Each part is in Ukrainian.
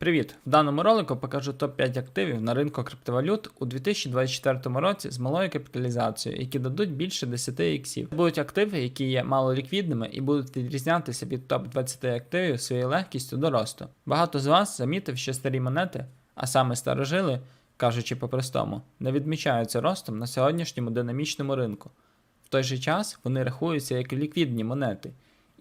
Привіт! В даному ролику покажу топ-5 активів на ринку криптовалют у 2024 році з малою капіталізацією, які дадуть більше 10 іксів. Будуть активи, які є малоліквідними і будуть відрізнятися від топ-20 активів своєю легкістю до росту. Багато з вас замітив, що старі монети, а саме старожили, кажучи по-простому, не відмічаються ростом на сьогоднішньому динамічному ринку. В той же час вони рахуються як ліквідні монети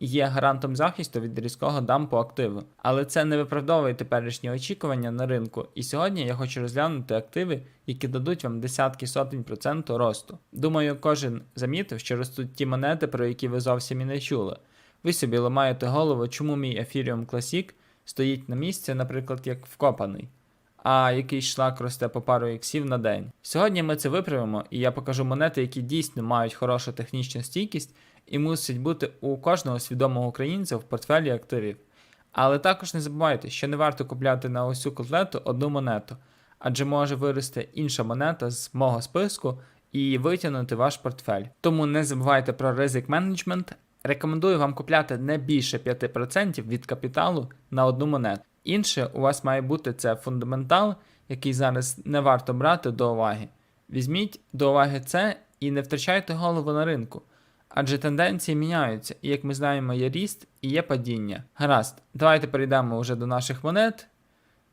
є гарантом захисту від різкого дампу активу. Але це не виправдовує теперішні очікування на ринку. І сьогодні я хочу розглянути активи, які дадуть вам десятки сотень проценту росту. Думаю, кожен замітив, що ростуть ті монети, про які ви зовсім і не чули. Ви собі ламаєте голову, чому мій Ethereum Classic стоїть на місці, наприклад, як вкопаний. А якийсь шлак росте по пару іксів на день. Сьогодні ми це виправимо, і я покажу монети, які дійсно мають хорошу технічну стійкість і мусить бути у кожного свідомого українця в портфелі активів. Але також не забувайте, що не варто купляти на цю котлету одну монету, адже може вирости інша монета з мого списку і витягнути ваш портфель. Тому не забувайте про ризик менеджмент. Рекомендую вам купляти не більше 5% від капіталу на одну монету. Інше у вас має бути це фундаментал, який зараз не варто брати до уваги. Візьміть до уваги це і не втрачайте голову на ринку. Адже тенденції міняються, і як ми знаємо, є ріст і є падіння. Гаразд, давайте перейдемо вже до наших монет.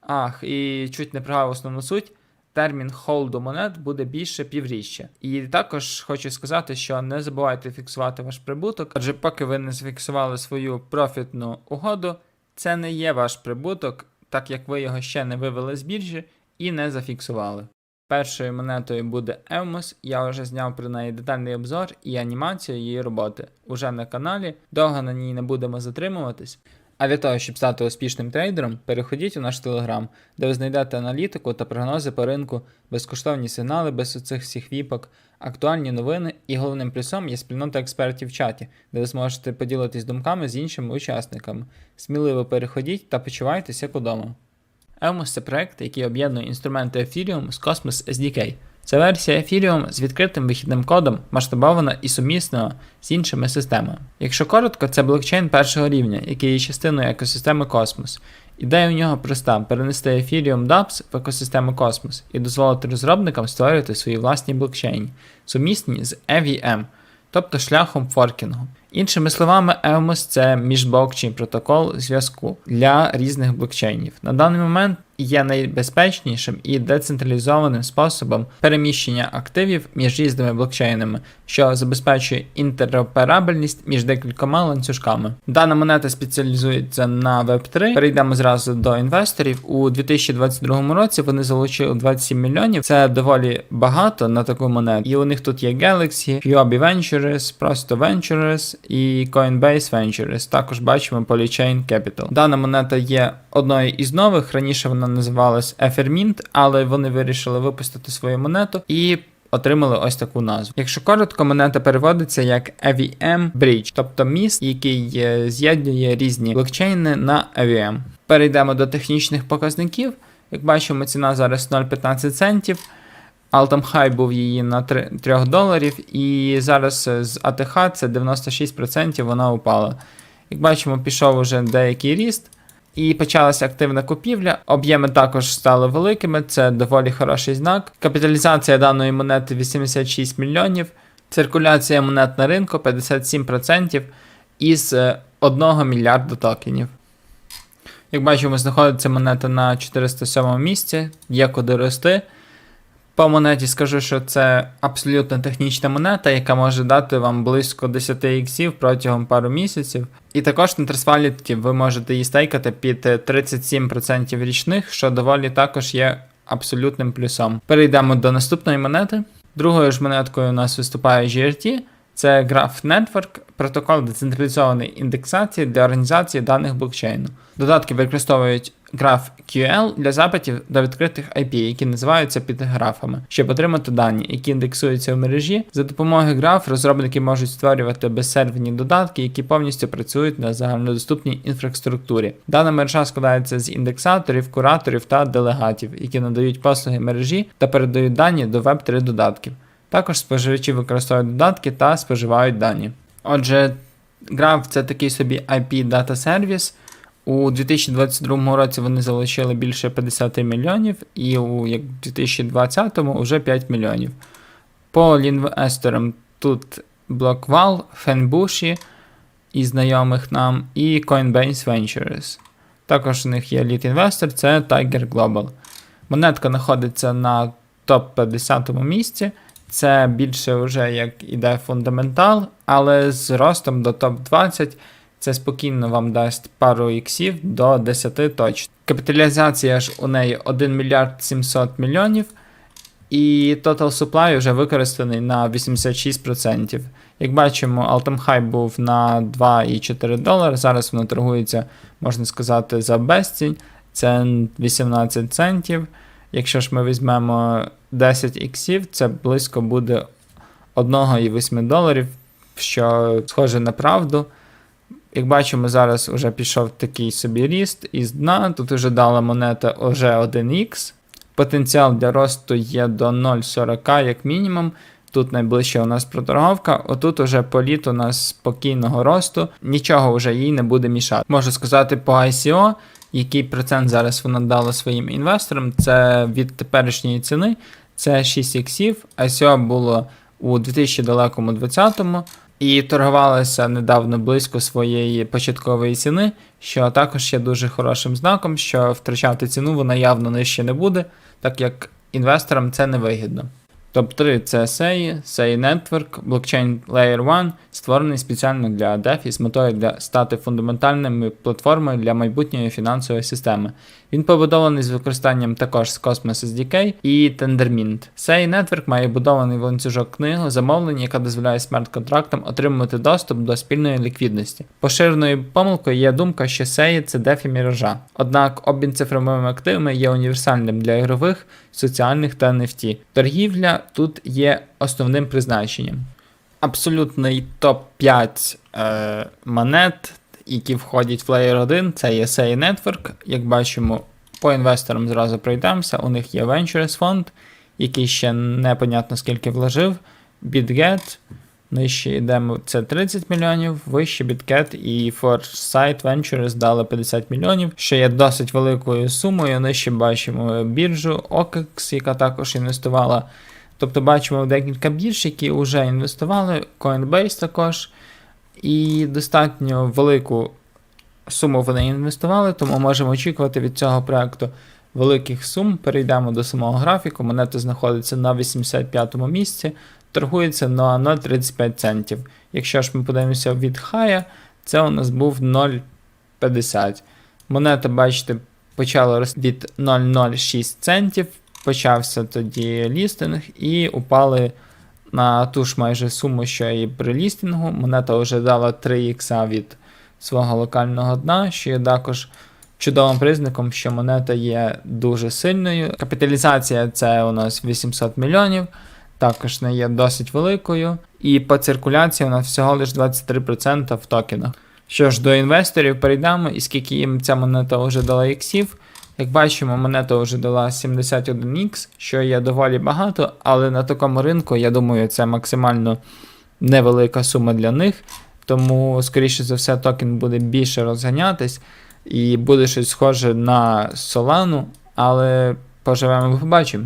Ах, і чуть не пригав основну суть. Термін холду монет буде більше півріччя. І також хочу сказати, що не забувайте фіксувати ваш прибуток, адже поки ви не зафіксували свою профітну угоду, це не є ваш прибуток, так як ви його ще не вивели з біржі і не зафіксували. Першою монетою буде Evmos, я вже зняв про неї детальний обзор і анімацію її роботи уже на каналі. Довго на ній не будемо затримуватись. А для того, щоб стати успішним трейдером, переходіть у наш телеграм, де ви знайдете аналітику та прогнози по ринку, безкоштовні сигнали без оцих всіх віпок, актуальні новини і головним плюсом є спільнота експертів в чаті, де ви зможете поділитись думками з іншими учасниками. Сміливо переходіть та почувайтеся як удома. Evmos – це проект, який об'єднує інструменти Ethereum з Cosmos SDK. Це версія Ethereum з відкритим вихідним кодом, масштабована і сумісна з іншими системами. Якщо коротко, це блокчейн першого рівня, який є частиною екосистеми Cosmos. Ідея у нього проста: перенести Ethereum dApps в екосистему Космос і дозволити розробникам створювати свої власні блокчейні, сумісні з EVM, тобто шляхом форкінгу. Іншими словами, EOMOS – це міжблокчейн протокол зв'язку для різних блокчейнів. На даний момент є найбезпечнішим і децентралізованим способом переміщення активів між різними блокчейнами, що забезпечує інтероперабельність між декількома ланцюжками. Дана монета спеціалізується на Web3. Перейдемо зразу до інвесторів. У 2022 році вони залучили 27 мільйонів. Це доволі багато на таку монету. І у них тут є Galaxy, Huobi Ventures, просто Ventures і Coinbase Ventures. Також бачимо Polychain Capital. Дана монета є одною із нових. Раніше вона називалась Ethermint, але вони вирішили випустити свою монету і. Отримали ось таку назву. Якщо коротко, монета переводиться як EVM Bridge, тобто міст, який е, з'єднує різні блокчейни на EVM. Перейдемо до технічних показників. Як бачимо, ціна зараз 0,15 центів. High був її на 3, 3 доларів, і зараз е, з АТХ це 96% вона упала. Як бачимо, пішов уже деякий ріст. І почалася активна купівля. Об'єми також стали великими, це доволі хороший знак. Капіталізація даної монети 86 мільйонів, циркуляція монет на ринку 57% із 1 мільярда токенів. Як бачимо, знаходиться монета на 407 місці, є куди рости. По монеті скажу, що це абсолютно технічна монета, яка може дати вам близько 10 іксів протягом пару місяців. І також на Trustwallet ви можете її стейкати під 37% річних, що доволі також є абсолютним плюсом. Перейдемо до наступної монети. Другою ж монеткою у нас виступає GRT. Це Graph Network, протокол децентралізованої індексації для організації даних блокчейну. Додатки використовують GraphQL для запитів до відкритих IP, які називаються підграфами, щоб отримати дані, які індексуються в мережі. За допомогою граф розробники можуть створювати безсерверні додатки, які повністю працюють на загальнодоступній інфраструктурі. Дана мережа складається з індексаторів, кураторів та делегатів, які надають послуги мережі та передають дані до Web3 додатків. Також споживачі використовують додатки та споживають дані. Отже, Graph це такий собі IP дата сервіс, У 2022 році вони залучили більше 50 мільйонів, і у як 2020 вже 5 мільйонів. По інвесторам тут Blockwall, Фенбуші і знайомих нам, і Coinbase Ventures. Також у них є лід інвестор, це Tiger Global. Монетка знаходиться на топ-50 місці. Це більше вже як іде фундаментал, але з ростом до топ-20 це спокійно вам дасть пару іксів до 10 точно. Капіталізація ж у неї 1 мільярд 700 мільйонів, і total supply вже використаний на 86%. Як бачимо, Altum High був на 2,4 долари. Зараз воно торгується, можна сказати, за безцінь. Це 18 центів. Якщо ж ми візьмемо 10 іксів, це близько буде 1,8 доларів, що схоже на правду. Як бачимо, зараз вже пішов такий собі ріст із дна. Тут вже дала монета вже 1х. Потенціал для росту є до 0,40 як мінімум. Тут найближче у нас проторговка. Отут уже політ у нас спокійного росту, нічого вже їй не буде мішати. Можу сказати по ICO, який процент зараз вона дала своїм інвесторам. Це від теперішньої ціни, це 6 іксів. ICO було у 2020 і торгувалася недавно близько своєї початкової ціни, що також є дуже хорошим знаком, що втрачати ціну вона явно нижче не буде, так як інвесторам це не вигідно. Топ-3 це SEI, SEI Network, Blockchain Layer 1, створений спеціально для DeFi з метою для стати фундаментальною платформою для майбутньої фінансової системи. Він побудований з використанням також з Cosmos SDK і Tendermint. SEI Network має будований ланцюжок книгу замовлень, яка дозволяє смарт-контрактам отримувати доступ до спільної ліквідності. Поширеною помилкою є думка, що SEI – це DeFi міража. Однак обмін цифровими активами є універсальним для ігрових, соціальних та NFT. Торгівля тут є основним призначенням. Абсолютний топ-5 е, монет, які входять в Layer 1, це є SEI Network. Як бачимо, по інвесторам зразу пройдемося. У них є Ventures фонд, який ще непонятно скільки вложив. BitGet, нижче йдемо, це 30 мільйонів, вище BitGet і Foresight Ventures дали 50 мільйонів, що є досить великою сумою. Нижче бачимо біржу OKEX, яка також інвестувала. Тобто бачимо декілька бірж, які вже інвестували, Coinbase також. І достатньо велику суму вони інвестували, тому можемо очікувати від цього проекту великих сум. Перейдемо до самого графіку. Монета знаходиться на 85-му місці, торгується на 0,35 центів. Якщо ж ми подивимося від хая, це у нас був 0,50. Монета, бачите, почала рости від 0,06 центів. Почався тоді лістинг і упали на ту ж майже суму, що і при лістингу. Монета вже дала 3 ікса від свого локального дна, що є також чудовим признаком, що монета є дуже сильною. Капіталізація це у нас 800 мільйонів, також не є досить великою. І по циркуляції у нас всього лише 23% в токенах. Що ж, до інвесторів перейдемо, і скільки їм ця монета вже дала іксів. Як бачимо, монета вже дала 71х, що є доволі багато, але на такому ринку, я думаю, це максимально невелика сума для них. Тому, скоріше за все, токен буде більше розганятись і буде щось схоже на Solana, але поживемо побачимо.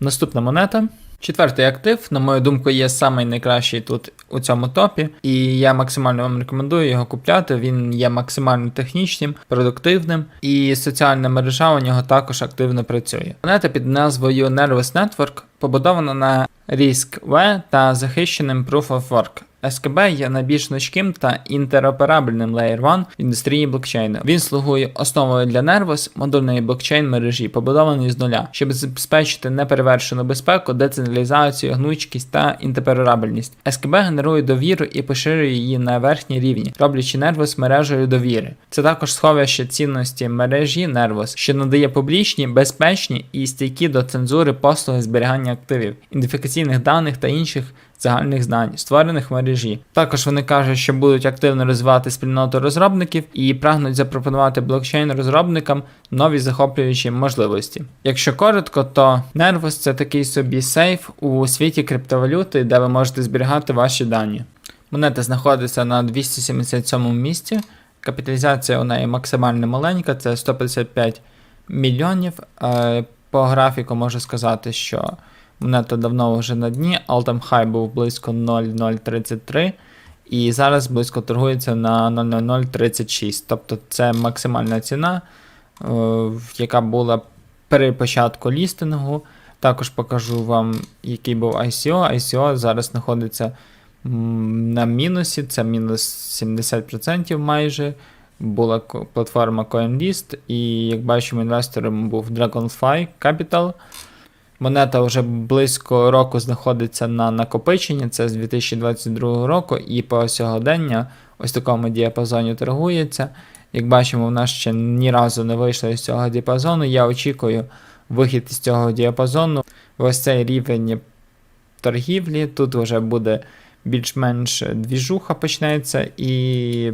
Наступна монета. Четвертий актив, на мою думку, є самий найкращий тут у цьому топі, і я максимально вам рекомендую його купляти. Він є максимально технічним, продуктивним, і соціальна мережа у нього також активно працює. Монета під назвою Nervous Network побудована на RISC-V та захищеним Proof of Work. СКБ є найбільш гнучким та інтероперабельним Layer 1 в індустрії блокчейну. Він слугує основою для Nervos, модульної блокчейн мережі, побудованої з нуля, щоб забезпечити неперевершену безпеку, децентралізацію, гнучкість та інтероперабельність. СКБ генерує довіру і поширює її на верхні рівні, роблячи Nervos мережею довіри. Це також сховище цінності мережі Nervos, що надає публічні, безпечні і стійкі до цензури послуги зберігання активів, ідентифікаційних даних та інших загальних знань, створених в мережі. Також вони кажуть, що будуть активно розвивати спільноту розробників і прагнуть запропонувати блокчейн розробникам нові захоплюючі можливості. Якщо коротко, то Nervos це такий собі сейф у світі криптовалюти, де ви можете зберігати ваші дані. Монета знаходиться на 277 місці. Капіталізація у неї максимально маленька, це 155 мільйонів. Е, По графіку можу сказати, що монета давно вже на дні, all-time high був близько 0,033. І зараз близько торгується на 0,0036. Тобто це максимальна ціна, е, яка була при початку лістингу. Також покажу вам, який був ICO. ICO зараз знаходиться на мінусі, це мінус 70% майже. Була платформа CoinList, і як бачимо, інвестором був Dragonfly Capital. Монета вже близько року знаходиться на накопиченні, це з 2022 року, і по сьогодення ось в такому діапазоні торгується. Як бачимо, вона ще ні разу не вийшла з цього діапазону. Я очікую вихід із цього діапазону. Ось цей рівень торгівлі. Тут вже буде більш-менш двіжуха почнеться, і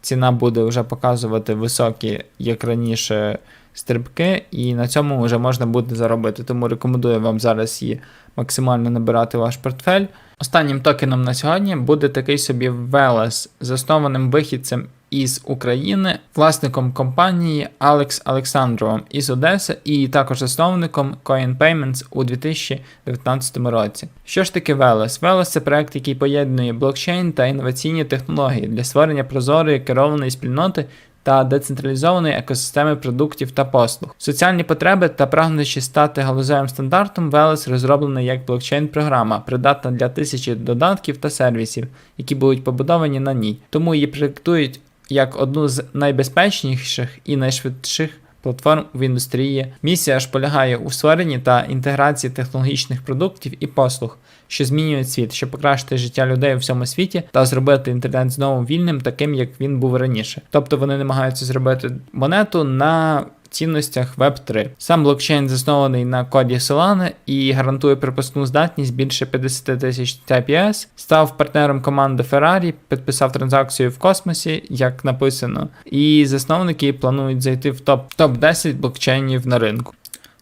ціна буде вже показувати високі, як раніше, стрибки, і на цьому вже можна буде заробити. Тому рекомендую вам зараз її максимально набирати ваш портфель. Останнім токеном на сьогодні буде такий собі Велес, заснованим вихідцем із України, власником компанії Алекс Олександровим із Одеси і також засновником Coin Payments у 2019 році. Що ж таке Велес? Велес це проект, який поєднує блокчейн та інноваційні технології для створення прозорої керованої спільноти та децентралізованої екосистеми продуктів та послуг. Соціальні потреби та прагнучи стати галузевим стандартом, Велес розроблена як блокчейн-програма, придатна для тисячі додатків та сервісів, які будуть побудовані на ній. Тому її проєктують як одну з найбезпечніших і найшвидших платформ в індустрії. Місія ж полягає у створенні та інтеграції технологічних продуктів і послуг, що змінюють світ, щоб покращити життя людей у всьому світі та зробити інтернет знову вільним, таким як він був раніше. Тобто вони намагаються зробити монету на цінностях Web3. Сам блокчейн заснований на коді Solana і гарантує пропускну здатність більше 50 тисяч TPS. Став партнером команди Ferrari, підписав транзакцію в космосі, як написано, і засновники планують зайти в топ топ 10 блокчейнів на ринку.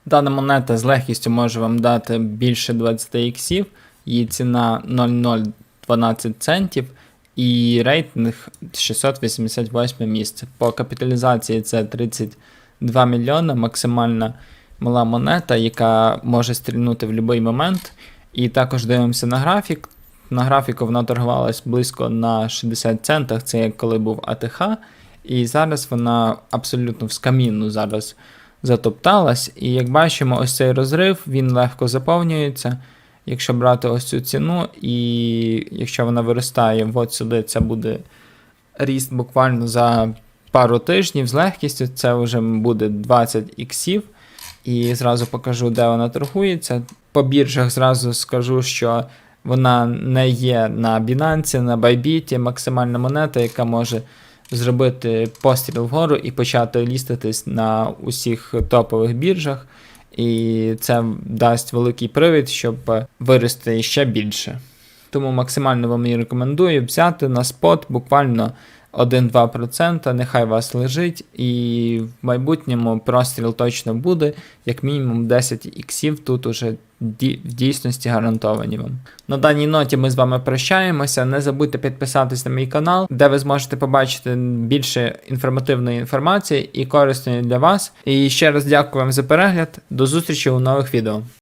Дана монета з легкістю може вам дати більше 20 іксів, її ціна 0,012 центів. І рейтинг 688 місце. По капіталізації це 32 мільйони, максимальна мала монета, яка може стрільнути в будь-який момент. І також дивимося на графік. На графіку вона торгувалась близько на 60 центах, це як коли був АТХ. І зараз вона абсолютно в скамінну зараз затопталась. І як бачимо, ось цей розрив він легко заповнюється. Якщо брати ось цю ціну, і якщо вона виростає от сюди, це буде ріст буквально за пару тижнів з легкістю, це вже буде 20 іксів. І зразу покажу, де вона торгується. По біржах зразу скажу, що вона не є на Binance, на Bybit, максимальна монета, яка може зробити постріл вгору і почати ліститись на усіх топових біржах. І це дасть великий привід, щоб вирости ще більше. Тому максимально вам її рекомендую взяти на спот буквально 1-2%, нехай вас лежить, і в майбутньому простріл точно буде, як мінімум 10 іксів тут уже в дійсності гарантовані вам. На даній ноті ми з вами прощаємося. Не забудьте підписатись на мій канал, де ви зможете побачити більше інформативної інформації і корисної для вас. І ще раз дякую вам за перегляд. До зустрічі у нових відео.